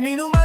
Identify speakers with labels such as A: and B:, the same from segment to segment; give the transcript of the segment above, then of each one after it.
A: Mi número.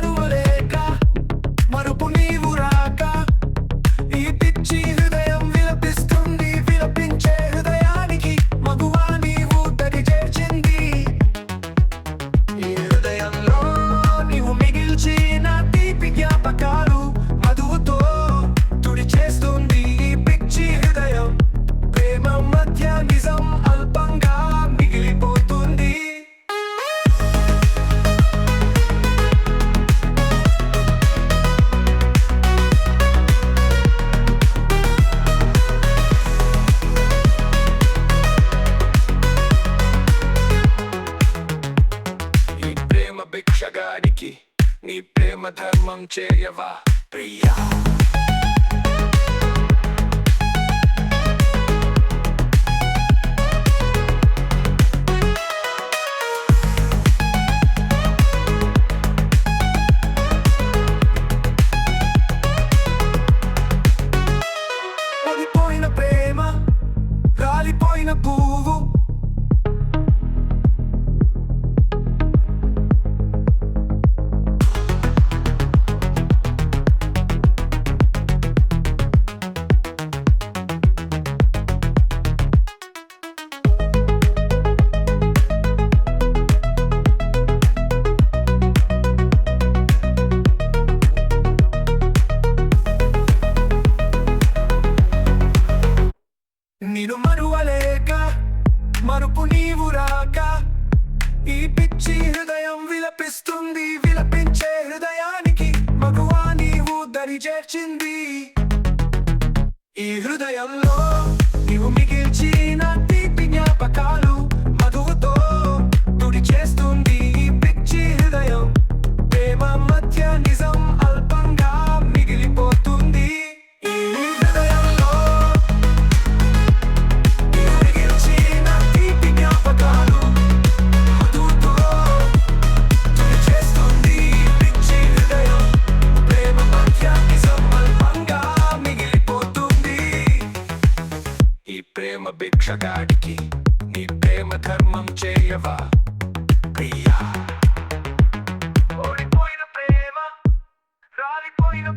A: భిక్షగాడికి నీ ప్రేమ ధర్మం చేయవా ప్రియా? నేను మరువలేక మరుపు నీవు రాక ఈ పిచ్చి హృదయం విలపిస్తుంది విలపించే హృదయానికి మగువా నీవు దరి చేర్చింది. ఈ హృదయంలో భిక్షగాడికి నీ ప్రేమ ధర్మం చేయవా? ప్రియా. ఓడిపోయిన ప్రేమ రాలిపోయిన